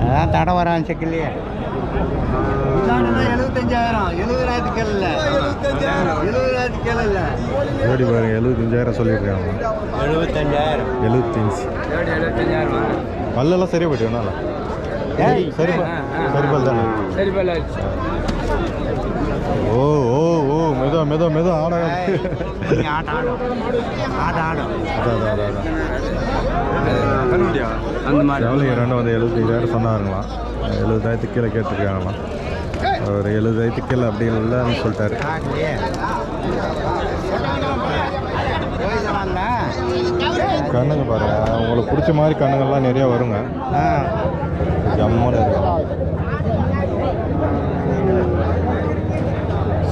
அதான் தடை வரான் செக்கிலேயே எழுபத்தஞ்சாயிரம் எழுபதாயிரத்துக்கு கேள்ல எழுபதாயிரத்துக்கு கேள்ல ஜோடி பாருங்க எழுபத்தஞ்சாயிரம் சொல்லியிருக்காங்க எழுபத்தஞ்சாயிரம் எழுபத்தஞ்சு பல்லெல்லாம் சரியா போயிட்டு ஏய், சரி பல் சரி பல் தானே ஓ ஓ ஓ மெதோ மெதோ மெதோ ஆட ஆட்ட ஆடும் ஆட்ட ஆடும் அதான் அதான் அதான் அதான் அந்த மாதிரி. எவ்வளோ ரெண்டும் வந்து எழுபத்தஞ்சாயிரம் சொன்னாருங்களாம். எழுபதாயிரத்துக்கு கீழே கேட்டிருக்காங்களாம். ஒரு எழுபதாயிரத்துக்கு கீழே அப்படி இல்லைன்னு சொல்லிட்டாரு. கண்ணுங்க பாருங்க. உங்களுக்கு பிடிச்ச மாதிரி கண்ணுங்கள்லாம் நிறையா வருங்க. இருக்கும்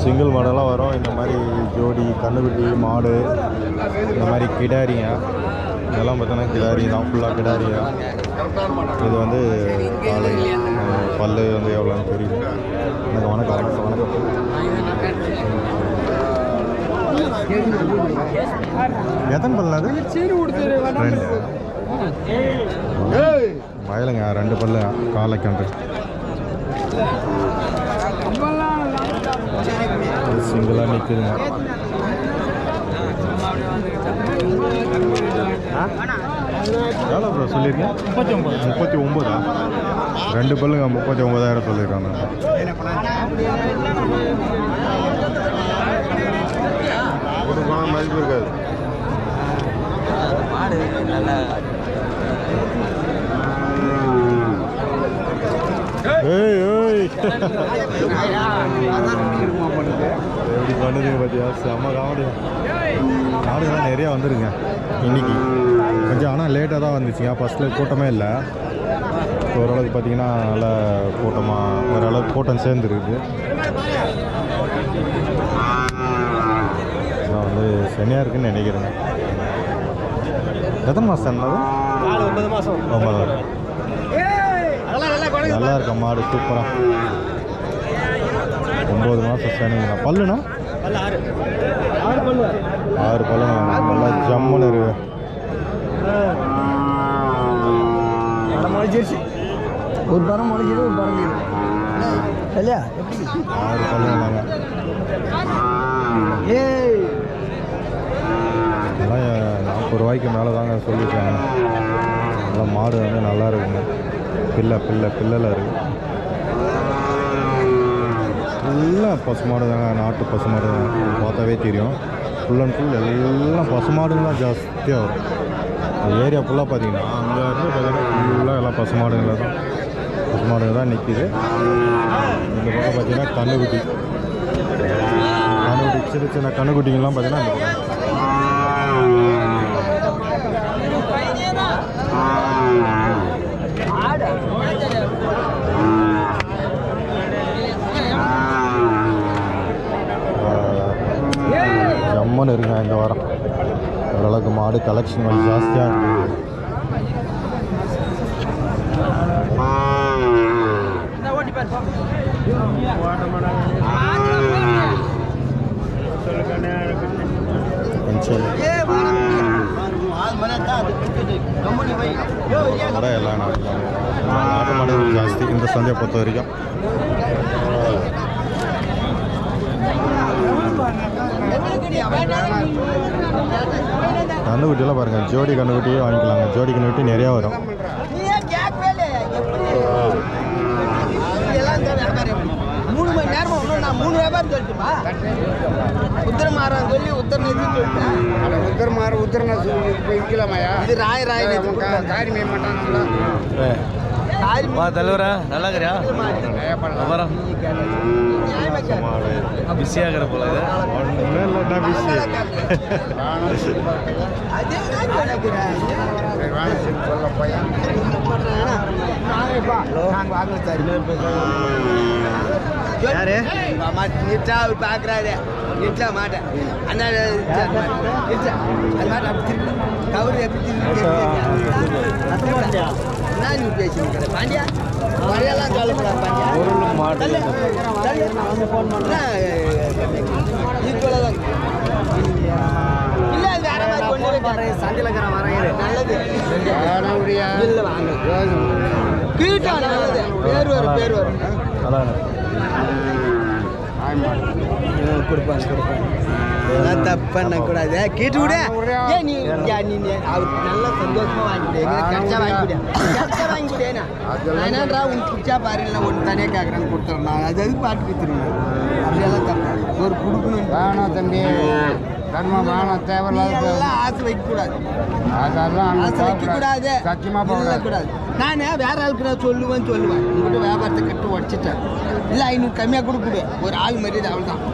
சிங்கிள் மாடெல்லாம் வரும். இந்த மாதிரி ஜோடி கண்ணுக்குட்டி மாடு இந்த மாதிரி கிடாரிங்க. இதெல்லாம் பார்த்தோன்னா கிடாரி தான். ஃபுல்லாக கிடாரி தான் இது வந்து பல்லு வந்து எவ்வளோன்னு தெரியுது எனக்கு வணக்கம். வணக்கம். வணக்கம். எத்தனை பல்லு அது? வயலுங்க ரெண்டு பல்லு. காலைக்கன்று சிங்கிளாக நிற்குதுங்க எவ்வளோ ப்ரோ சொல்லியிருக்கேன் முப்பத்தி ஒம்பது முப்பத்தி ஒம்பதா ரெண்டு பல்லுங்க முப்பத்தி ஒம்பதாயிரம் சொல்லியிருக்காங்க ஒரு பணம் மதிப்பு இருக்காது. மாடு நல்லா ஏய் ஏய். எப்படி பண்ணுதுங்க பார்த்தியா செம்ம காமெடியா மாடுகள்லாம் நிறையா வந்துருங்க இன்னைக்கு. கொஞ்சம் ஆனால் லேட்டாக தான் வந்துச்சுங்க. ஃபஸ்ட்டில் கூட்டமே இல்லை. இப்போ ஓரளவுக்கு பார்த்தீங்கன்னா நல்லா கூட்டமாக ஓரளவுக்கு கூட்டம் சேர்ந்துருக்குது நான் வந்து சனியாக இருக்குன்னு நினைக்கிறேங்க. எத்தனை மாதம் என்னது ஒன்பது மாதம் ஒன்பது. நல்லா இருக்க? மாடு? சூப்பராக ஒம்பது மாதம் சனிங்கண்ணா பல்லுண்ணா? ஆறு. ஆறு பல்லுங்க நல்லா ஜம்முன்னு இருக்கு. ஒரு பரம் முளைச்சிது ஒரு பரம் இல்லையா? ஆறு பல்லுங்களாங்க ஏய்! எல்லாம் நாற்பது ரூபாய்க்கு மேலே தாங்க சொல்லியிருக்காங்க. நல்லா மாடு வந்து நல்லா இருக்குங்க. பிள்ளை பிள்ளை பிள்ளைல இருக்கு. ஃபுல்லாக பசுமாடு தாங்க நாட்டு பசுமாடு தான் பார்த்தாவே தெரியும். ஃபுல் அண்ட் ஃபுல் எல்லாம் பசுமாடுங்களாம் ஜாஸ்தியாக வரும். அந்த ஏரியா ஃபுல்லாக பார்த்தீங்கன்னா அங்கே இருந்து பார்த்தீங்கன்னா ஃபுல்லாக எல்லாம் பசுமாடுங்கள தான் பசுமாடுங்க தான் நிற்கிது இந்த பக்கம் பார்த்தீங்கன்னா கண்ணுக்குட்டி. கண்ணுக்குட்டி சின்ன சின்ன கண்ணுக்குட்டிங்கெல்லாம் பார்த்தீங்கன்னா இந்த பக்கம் ஜம்மன் இருக்குங்க இந்த வாரம் மாடு கலெக்ஷன் கொஞ்சம் ஜாஸ்தியாக இருக்குது கூட எல்லாம் நாட்டு மாடு ஜாஸ்தி இந்த சந்தையை பொறுத்த வரைக்கும். கண்ணுக்குட்டியெல்லாம் பாருங்கள் ஜோடி கண்ணுக்குட்டியே வாங்கிக்கலாங்க. ஜோடி கண்ணுக்குட்டி நிறையா வரும். மூணு மணி நேரமா இன்னும் நான் மூணு வியாபாரம் சொல்லட்டுமா? உத்தரமாறான் சொல்லி உத்தர நேற்று சொல்லிட்டேன். உத்தர மாறு உத்தரனா விற்கலாமாயா இது ராய ராய மாட்டாங்களா வா தலைவரா நல்லா இருக்கிறியா அப்புறம் மாடு பிஸியாக இருக்கிற போல இது. யாரு? நிச்சா அவர் பார்க்கறாரு. நிச்சா மாட்டேன். அண்ணா, மாட்டேன். நிச்சா. அது மாட்டேன், அப்படி திருப்பி. கவுரு கொண்டு வைக்காத. நல்லது. இல்ல, வாங்க. கீட்டா நல்லது. பேர் வரும், பேர் வரும். கொடுப்பாங்க கொடுப்பாங்க அதெல்லாம் தப்பு பண்ணக்கூடாது கேட்டு விட. ஏன் நீ நீ நல்லா சந்தோஷமா வாங்கிட்டு கிடைச்சா வாங்கி கொடு கிடைச்சா வாங்கி கொடுேனா என்னன்றா உன் பிடிச்சா பாரு இல்லை ஒன்று தனியாக கேட்குறேன்னு அது அது பாட்டு வித்துருவேன் அப்படியெல்லாம் தப்பு. ஒரு கொடுக்கணும் வேணாம் தம்பி. தர்மம் வேணாம் தேவையில்லாத எல்லாம் ஆசை வைக்கக்கூடாது. அதெல்லாம் ஆசை வைக்கக்கூடாது. சத்தியமா போகக்கூடாது. கூடாது நான் வேற ஆளுக்கு நான் சொல்லுவேன் சொல்லுவேன். உங்ககிட்ட வியாபாரத்தை கட்டு உடச்சிட்டேன். இல்லை ஐநூறு கம்மியாக கூட கொடு ஒரு ஆள் மரியாதை அவள் தான்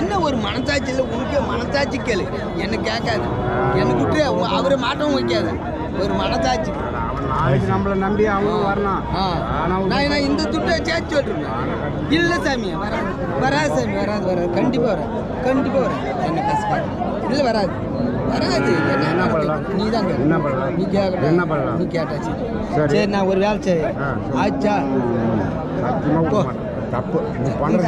என்ன ஒரு மனசாட்சி இல்லை உனக்கே மனசாட்சி கேளு. என்ன கேட்காது. எனக்கு விட்டு அவரை மாட்டவும் வைக்காத. ஒரு மனசாட்சி. நாளைக்கு நம்மளை நம்பி அவங்க வரணும். நான் இந்த துட்டை சேர்த்து சொல்லிருந்தேன் இல்லை சாமி வராது. வராது சாமி வராது வராது. கண்டிப்பாக வராது. கண்டிப்பாக வராது. என்ன கஷ்டம் இல்லை வராது. வராது. என்ன பண்ணலாம்? நீ தான். என்ன பண்ணலாம்? நீ கேட்க என்ன பண்ணலாம்? நீ கேட்டாச்சு. சரி. நான் ஒரு வேலை சரி. ஆச்சா. தப்பு.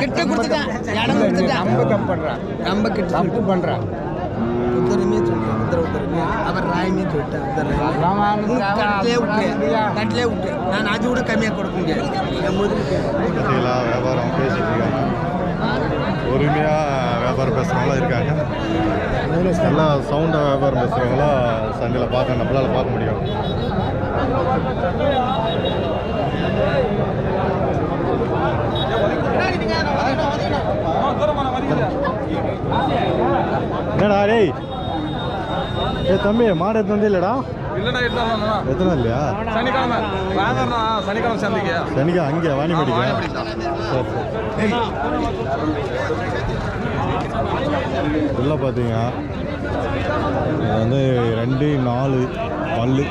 கிட்ட கொடுத்துட்டேன் இடம் நீ கொடுத்துட்டேன் ரொம்ப தப்பு பண்ற. நம்ம கிட்ட தப்பு பண்ற. உத்தரமே சொல்லிட்டேன் உத்தர உத்தரமே அவர் உன் தேவை, கட்டிலே விட்டு. நான் அது கூட கம்மியாக கொடுக்க முடியாது வியாபாரம் பேசிட்டு இருக்காங்க. பொறுமையாக வியாபாரம் பேசுகிறவங்களாம் இருக்காங்க. நல்லா சவுண்டாக வியாபாரம் பேசுகிறவங்களாம் சந்தையில் பார்க்க நம்மளால் பார்க்க முடியும். என்னடா டேய்? ஏ தம்பி மாடு எத்தனை வந்து இல்லைடா இல்லைடா எடுத்தாங்க எத்தனை இல்லையா? சனிக்கிழமை. வாங்கறா சனிக்கிழமை சந்தைக்கு. சனிக்கா அங்கே. சரி சரி. இதெல்லாம் பார்த்தீங்க இது வந்து ரெண்டு நாலு பல்லு.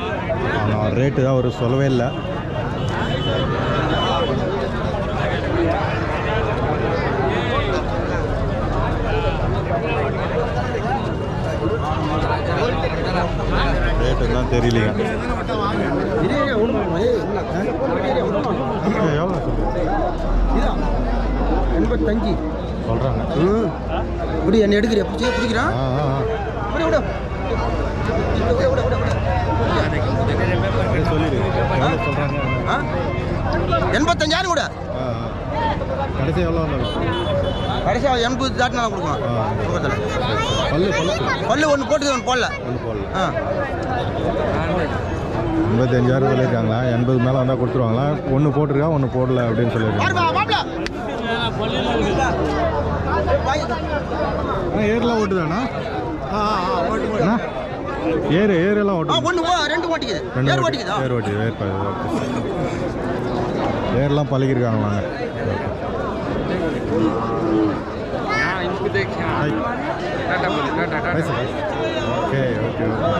ஆனால் ரேட்டு தான் ஒரு சொல்லவே இல்லை. ரேட்டு தான் தெரியலைங்க எவ்வளோ எண்பத்தஞ்சு. சொல்கிறாங்க இப்படி என்ன எடுக்கிறியா பிடிச்சி பிடிக்கிறான்? சொல்லிடு. சொல்கிறாங்க எண்பத்தஞ்சாயிரம் கூட. கடைசி எவ்வளோ கடைசியாக எண்பது தாட்டினா கொடுக்கலாம். ஆ. பக்கத்தில் பல்லு பல்லு. பல்லு ஒன்று போட்டு ஒன்று போடல. பல்லு போடல. ஆ. எண்பத்தஞ்சாயிரம் சொல்லியிருக்காங்களா? எண்பது மேலே வந்தால் கொடுத்துருவாங்களா? ஒன்று போட்டிருக்கா ஒன்று போடல அப்படின்னு சொல்லியிருக்காங்க. ஏர்லாம் ஓட்டுதாண்ணா அண்ணா ஏறு ஏரெல்லாம் ஓட்டு ஒன்று ரெண்டு ஓட்டிக்குது. ரெண்டு ஏர் ஓட்டு ஓட்டிக்குதா? ஏர் ஓட்டி ஏர் ப- ஓகே. ஏர்லாம் பழகிருக்காங்களாங்க ஓகே ஓகே ஓகே.